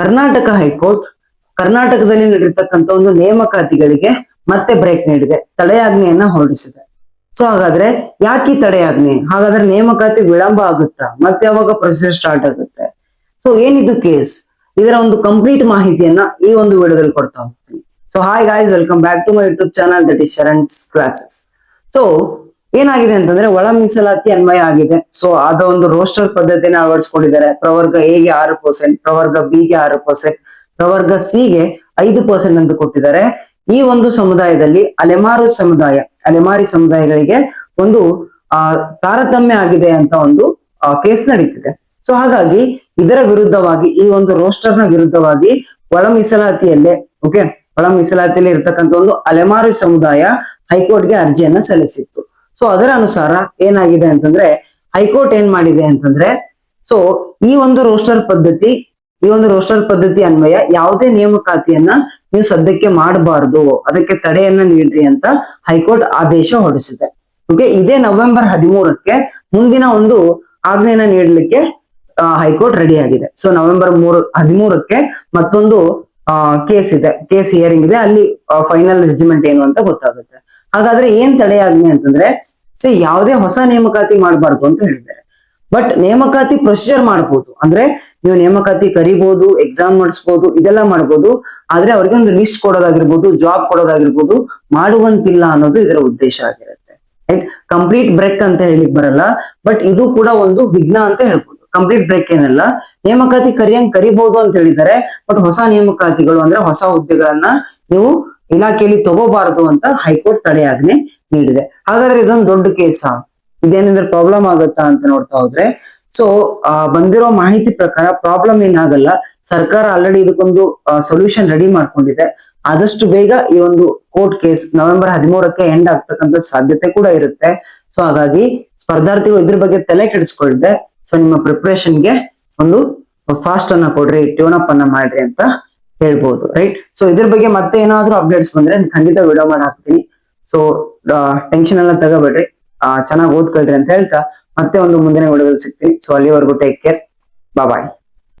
Karnataka high court ಕರ್ನಾಟಕದಲ್ಲಿ ನಡೆದಿರ್ತಕ್ಕಂಥ ಒಂದು ನೇಮಕಾತಿಗಳಿಗೆ ಮತ್ತೆ ಬ್ರೇಕ್ ನೀಡಿದೆ. ತಡೆಯಾಜ್ಞೆಯನ್ನ ಹೊರಡಿಸಿದೆ. ಸೊ ಹಾಗಾದ್ರೆ ಯಾಕೆ ತಡೆಯಾಜ್ಞೆ? ಹಾಗಾದ್ರೆ ನೇಮಕಾತಿ ವಿಳಂಬ ಆಗುತ್ತಾ? ಮತ್ತೆ ಯಾವಾಗ ಪ್ರೊಸೆಸ್ ಸ್ಟಾರ್ಟ್ ಆಗುತ್ತೆ? ಸೊ ಏನಿದು ಕೇಸ್ ಇದರ ಒಂದು ಕಂಪ್ಲೀಟ್ ಮಾಹಿತಿಯನ್ನ ಈ ಒಂದು ವಿಡಿಯೋದಲ್ಲಿ ಕೊಡ್ತಾ ಹೋಗ್ತೀನಿ. So hi guys welcome back to my YouTube channel that is Sharan's classes so ಏನಾಗಿದೆ ಅಂತಂದ್ರೆ ಒಳ ಮೀಸಲಾತಿ ಅನ್ವಯ ಆಗಿದೆ. ಸೊ ಅದ ಒಂದು ರೋಸ್ಟರ್ ಪದ್ಧತಿನ ಅಳವಡಿಸ್ಕೊಂಡಿದ್ದಾರೆ. ಪ್ರವರ್ಗ ಎಗೆ ಆರು ಪರ್ಸೆಂಟ್ ಪ್ರವರ್ಗ ಬಿ ಗೆ ಆರು ಪರ್ಸೆಂಟ್ ಪ್ರವರ್ಗ ಸಿ ಗೆ ಐದು ಪರ್ಸೆಂಟ್ ಅಂತ ಕೊಟ್ಟಿದ್ದಾರೆ. ಈ ಒಂದು ಸಮುದಾಯದಲ್ಲಿ ಅಲೆಮಾರು ಸಮುದಾಯ, ಅಲೆಮಾರಿ ಸಮುದಾಯಗಳಿಗೆ ಒಂದು, ಆ, ತಾರತಮ್ಯ ಆಗಿದೆ ಅಂತ ಒಂದು ಕೇಸ್ ನಡೀತಿದೆ. ಸೊ ಹಾಗಾಗಿ ಇದರ ವಿರುದ್ಧವಾಗಿ, ಈ ಒಂದು ರೋಸ್ಟರ್ನ ವಿರುದ್ಧವಾಗಿ ಒಳ ಮೀಸಲಾತಿಯಲ್ಲೇ ಓಕೆ ಒಳ ಮೀಸಲಾತಿಯಲ್ಲಿ ಇರ್ತಕ್ಕಂಥ ಒಂದು ಅಲೆಮಾರಿ ಸಮುದಾಯ ಹೈಕೋರ್ಟ್ಗೆ ಅರ್ಜಿಯನ್ನ ಸಲ್ಲಿಸಿತ್ತು. ಸೊ ಅದರ ಅನುಸಾರ ಏನಾಗಿದೆ ಅಂತಂದ್ರೆ, ಹೈಕೋರ್ಟ್ ಏನ್ ಮಾಡಿದೆ ಅಂತಂದ್ರೆ ಸೊ ಈ ಒಂದು ರೋಸ್ಟರ್ ಪದ್ಧತಿ, ಈ ಒಂದು ರೋಸ್ಟರ್ ಪದ್ಧತಿ ಅನ್ವಯ ಯಾವುದೇ ನೇಮಕಾತಿಯನ್ನ ನೀವು ಸದ್ಯಕ್ಕೆ ಮಾಡಬಾರದು, ಅದಕ್ಕೆ ತಡೆಯನ್ನ ನೀಡ್ರಿ ಅಂತ ಹೈಕೋರ್ಟ್ ಆದೇಶ ಹೊರಡಿಸಿದೆ ಓಕೆ ಇದೇ ನವೆಂಬರ್ ಹದಿಮೂರಕ್ಕೆ ಮುಂದಿನ ಒಂದು ಆಜ್ಞೆಯನ್ನ ನೀಡಲಿಕ್ಕೆ ಹೈಕೋರ್ಟ್ ರೆಡಿ ಆಗಿದೆ. ಸೊ ನವೆಂಬರ್ ಮೂರು, ಹದಿಮೂರಕ್ಕೆ ಮತ್ತೊಂದು ಕೇಸ್ ಇದೆ. ಕೇಸ್ ಹಿಯರಿಂಗ್ ಇದೆ. ಅಲ್ಲಿ ಫೈನಲ್ ಜಜ್ಮೆಂಟ್ ಏನು ಅಂತ ಗೊತ್ತಾಗುತ್ತೆ. ಹಾಗಾದ್ರೆ ಏನ್ ತಡೆಯಾಜ್ಞೆ ಅಂತಂದ್ರೆ ಸೊ ಯಾವುದೇ ಹೊಸ ನೇಮಕಾತಿ ಮಾಡಬಾರ್ದು ಅಂತ ಹೇಳಿದ್ದಾರೆ. ಬಟ್ ನೇಮಕಾತಿ ಪ್ರೊಸೀಜರ್ ಮಾಡ್ಬೋದು. ಅಂದ್ರೆ ನೀವು ನೇಮಕಾತಿ ಕರಿಬಹುದು ಎಕ್ಸಾಮ್ ಮಾಡಿಸ್ಬೋದು ಇದೆಲ್ಲ ಮಾಡ್ಬೋದು. ಆದ್ರೆ ಅವ್ರಿಗೆ ಒಂದು ಲಿಸ್ಟ್ ಕೊಡೋದಾಗಿರ್ಬೋದು ಜಾಬ್ ಕೊಡೋದಾಗಿರ್ಬೋದು, ಮಾಡುವಂತಿಲ್ಲ ಅನ್ನೋದು ಇದರ ಉದ್ದೇಶ ಆಗಿರುತ್ತೆ. ರೈಟ್ ಕಂಪ್ಲೀಟ್ ಬ್ರೇಕ್ ಅಂತ ಹೇಳಿಕ್ ಬರಲ್ಲ. ಬಟ್ ಇದು ಕೂಡ ಒಂದು ವಿಘ್ನ ಅಂತ ಹೇಳ್ಬೋದು. ಕಂಪ್ಲೀಟ್ ಬ್ರೇಕ್ ಏನಲ್ಲ. ನೇಮಕಾತಿ ಕರಿಯಂಗ್ ಕರಿಬಹುದು ಅಂತ ಹೇಳಿದ್ದಾರೆ. ಬಟ್ ಹೊಸ ನೇಮಕಾತಿಗಳು ಅಂದ್ರೆ ಹೊಸ ಹುದ್ದೆಗಳನ್ನ ನೀವು ಇಲಾಖೆಯಲ್ಲಿ ತಗೋಬಾರದು ಅಂತ ಹೈಕೋರ್ಟ್ ತಡೆಯಾಜ್ಞೆ ನೀಡಿದೆ. ಹಾಗಾದ್ರೆ ಇದೊಂದು ದೊಡ್ಡ ಕೇಸ. ಇದೇನಂದ್ರೆ ಪ್ರಾಬ್ಲಮ್ ಆಗುತ್ತಾ ಅಂತ ನೋಡ್ತಾ ಹೋದ್ರೆ ಸೊ ಬಂದಿರೋ ಮಾಹಿತಿ ಪ್ರಕಾರ ಪ್ರಾಬ್ಲಮ್ ಏನಾಗಲ್ಲ. ಸರ್ಕಾರ ಆಲ್ರೆಡಿ ಇದಕ್ಕೊಂದು ಸೊಲ್ಯೂಷನ್ ರೆಡಿ ಮಾಡ್ಕೊಂಡಿದೆ. ಆದಷ್ಟು ಬೇಗ ಈ ಒಂದು ಕೋರ್ಟ್ ಕೇಸ್ ನವೆಂಬರ್ ಹದಿಮೂರಕ್ಕೆ ಎಂಡ್ ಆಗ್ತಕ್ಕಂಥ ಸಾಧ್ಯತೆ ಕೂಡ ಇರುತ್ತೆ. ಸೊ ಹಾಗಾಗಿ ಸ್ಪರ್ಧಾರ್ಥಿಗಳು ಇದ್ರ ಬಗ್ಗೆ ತಲೆ ಕೆಡಿಸ್ಕೊಳ್ದೆ ಸೊ ನಿಮ್ಮ ಪ್ರಿಪ್ರೇಷನ್ಗೆ ಒಂದು ಫಾಸ್ಟ್ ಅನ್ನ ಕೊಡ್ರಿ ಟ್ಯೂನ್ ಅಪ್ ಅನ್ನ ಮಾಡ್ರಿ ಅಂತ ಹೇಳ್ಬೋದು ರೈಟ್ ಸೊ ಇದ್ರ ಬಗ್ಗೆ ಮತ್ತೆ ಏನಾದ್ರೂ ಅಪ್ಡೇಟ್ಸ್ ಬಂದ್ರೆ ಖಂಡಿತ ವಿಡಿಯೋ ಮಾಡಿ ಹಾಕ್ತೀನಿ ಸೊ ಟೆನ್ಷನ್ ಎಲ್ಲ ತಗೋಬೇಡ್ರಿ. ಚೆನ್ನಾಗಿ ಓದ್ಕೊಳ್ರಿ ಅಂತ ಹೇಳ್ತಾ ಮತ್ತೆ ಒಂದು ಮುಂದಿನ ವಿಡಿಯೋದಲ್ಲಿ ಸಿಗ್ತೀನಿ. ಸೊ ಅಲ್ಲಿವರೆಗೂ ಟೇಕ್ ಕೇರ್ ಬಾಯ್